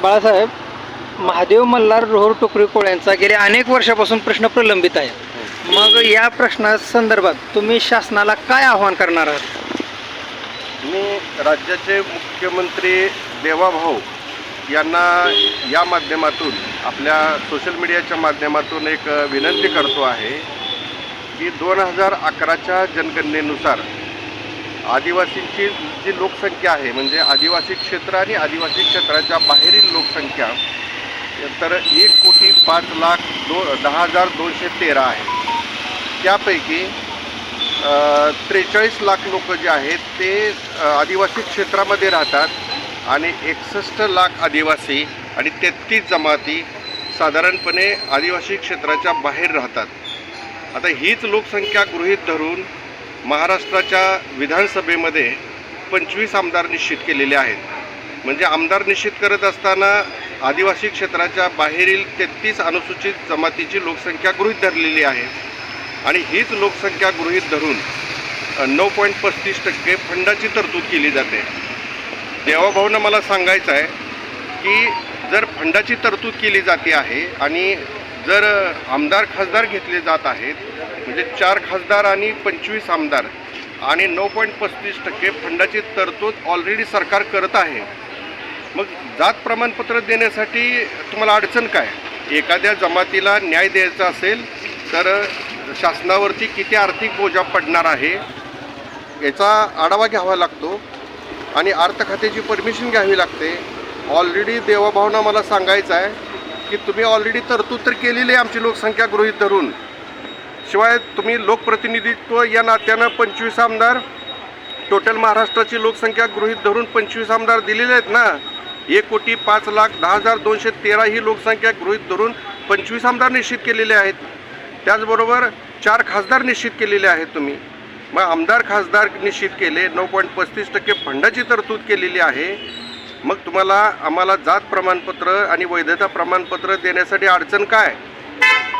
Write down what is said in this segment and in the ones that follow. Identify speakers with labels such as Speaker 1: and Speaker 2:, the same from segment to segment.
Speaker 1: बाळासाहेब महादेव मल्हार रोहर टोकरी कोळ्यांचा गेल्या अनेक वर्षापासून प्रश्न प्रलंबित आहे. मग या प्रश्ना संदर्भात तुम्ही शासनाला काय आव्हान करणार आहात?
Speaker 2: मी राज्याचे मुख्यमंत्री देवाभाऊ यांना या माध्यमातून आपल्या सोशल मीडियाच्या माध्यमातून एक विनंती करतो आहे की दोन हजार अकराच्या जनगणनेनुसार आदिवासींची जी लोकसंख्या आहे म्हणजे आदिवासी क्षेत्र आणि आदिवासी क्षेत्राच्या बाहेरील लोकसंख्या तर एक कोटी पाच लाख दो दहा हजार दोनशे तेरा आहे. त्यापैकी त्रेचाळीस लाख लोक जे आहेत ते आदिवासी क्षेत्रामध्ये राहतात आणि एकसष्ट लाख आदिवासी आणि तेहतीस जमाती साधारणपणे आदिवासी क्षेत्राच्या बाहेर राहतात. आता हीच लोकसंख्या गृहीत धरून महाराष्ट्राच्या विधानसभेमध्ये पंचवीस आमदार निश्चित केलेले आहेत. म्हणजे आमदार निश्चित करत असताना आदिवासी क्षेत्राच्या बाहेरील तेहतीस अनुसूचित जमातीची लोकसंख्या गृहीत धरलेली आहे. आणि हीच लोकसंख्या गृहीत धरून नऊ पॉईंट पस्तीस टक्के फंडाची तरतूद केली जाते. देवाभाऊनं मला सांगायचं आहे की जर फंडाची तरतूद केली जाते आहे आणि जर आमदार खासदार घेतले जात आहेत म्हणजे चार खासदार आणि पंचवीस आमदार. आणि नऊ पॉईंट पस्तीस टक्के फंडाची तरतूद ऑलरेडी सरकार करत आहे. मग जात प्रमाणपत्र देण्यासाठी तुम्हाला अडचण काय? एखाद्या जमातीला न्याय द्यायचा असेल तर शासनावरती किती आर्थिक बोजा पडणार आहे याचा आढावा घ्यावा लागतो. आणि अर्थ खात्याची परमिशन घ्यावी लागते. ऑलरेडी देवाभावना मला सांगायचं आहे की तुम्ही ऑलरेडी तरतूद तर केलेली आहे आमची लोकसंख्या गृहीत धरून. शिवाय तुम्ही लोकप्रतिनिधित्व या नात्यानं पंचवीस आमदार टोटल महाराष्ट्राची लोकसंख्या गृहीत धरून पंचवीस आमदार दिलेले आहेत ना? एक कोटी पाच लाख दहा हजार दोनशे तेरा ही लोकसंख्या गृहीत धरून पंचवीस आमदार निश्चित केलेले आहेत. त्याचबरोबर चार खासदार निश्चित केलेले आहेत तुम्ही. मग आमदार खासदार निश्चित केले नऊ पॉईंट पस्तीस टक्के फंडाची तरतूद केलेली आहे. मग तुम्हाला आम्हाला जात प्रमाणपत्र आणि वैधता प्रमाणपत्र देण्यासाठी अडचण काय?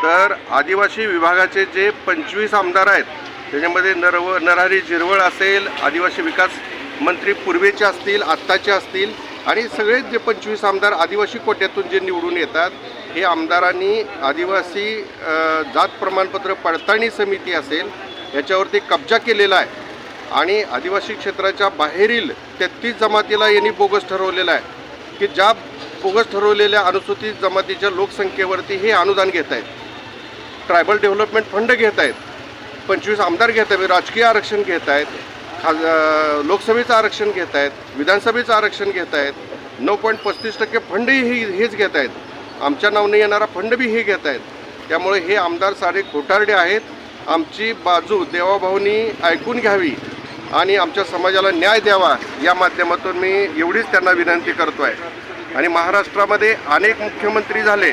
Speaker 2: तर आदिवासी विभागाचे जे पंचवीस आमदार आहेत त्याच्यामध्ये नरव नरहरी झिरवळ असेल आदिवासी विकास मंत्री पूर्वेचे असतील आत्ताचे असतील आणि सगळेच जे पंचवीस आमदार आदिवासी कोट्यातून जे निवडून येतात हे आमदारांनी आदिवासी जात प्रमाणपत्र पडताळणी समिती असेल याच्यावरती कब्जा केलेला आहे. आणि आदिवासी क्षेत्राच्या बाहेरील तेहतीस जमातीला यांनी बोगस ठरवलेला आहे की ज्या बोगस ठरवलेल्या अनुसूचित जमातीच्या लोकसंख्येवरती हे अनुदान घेत आहेत. ट्रायबल डेव्हलपमेंट फंड घेत आहेत. पंचवीस आमदार घेत आहेत. राजकीय आरक्षण घेत आहेत. खास लोकसभेचं आरक्षण घेत आहेत. विधानसभेचं आरक्षण घेत आहेत. नऊ पॉईंट पस्तीस टक्के फंडही हे हेच घेत आहेत. आमच्या नावने येणारा फंड बी हे घेत आहेत. त्यामुळे हे आमदार सारे खोटारडे आहेत. आमची बाजू देवाभाऊनी ऐकून घ्यावी आणि आमच्या समाजाला न्याय द्यावा या माध्यमातून मी एवढीच त्यांना विनंती करतो आहे आणि महाराष्ट्रामध्ये अनेक मुख्यमंत्री झाले.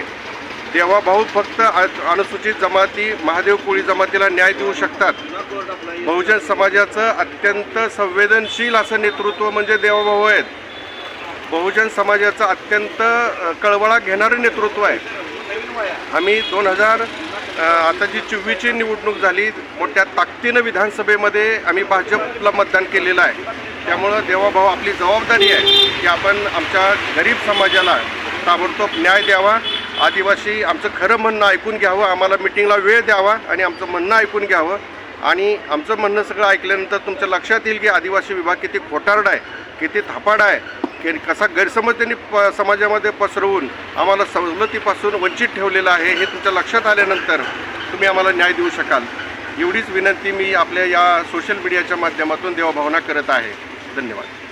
Speaker 2: तेव्हा भाऊ फक्त अनुसूचित जमाती महादेव कोळी जमातीला न्याय देऊ शकतात. बहुजन समाजाचं अत्यंत संवेदनशील असं नेतृत्व म्हणजे देवाभाऊ आहेत. बहुजन समाजाचं अत्यंत कळवळा घेणारं नेतृत्व आहे. आम्ही दोन हजार आता जी चोवीसची निवडणूक झाली मोठ्या ताकदीनं विधानसभेमध्ये आम्ही भाजपला मतदान केलेलं आहे. त्यामुळं देवाभाऊ आपली जबाबदारी आहे की आपण आमच्या गरीब समाजाला ताबडतोब न्याय द्यावा. आदिवासी आमचं खरं म्हणणं ऐकून घ्यावं. आम्हाला मिटिंगला वेळ द्यावा आणि आमचं म्हणणं ऐकून घ्यावं. आणि आमचं म्हणणं सगळं ऐकल्यानंतर तुमच्या लक्षात येईल की आदिवासी विभाग किती खोटारड आहे किती थापाड आहे की कसा गैरसमज त्यांनी प समाजामध्ये पसरवून आम्हाला सवलतीपासून वंचित ठेवलेलं आहे हे तुमच्या लक्षात आल्यानंतर तुम्ही आम्हाला न्याय देऊ शकाल. एवढीच विनंती मी आपल्या या सोशल मीडियाच्या माध्यमातून देवाभावना करत आहे. धन्यवाद.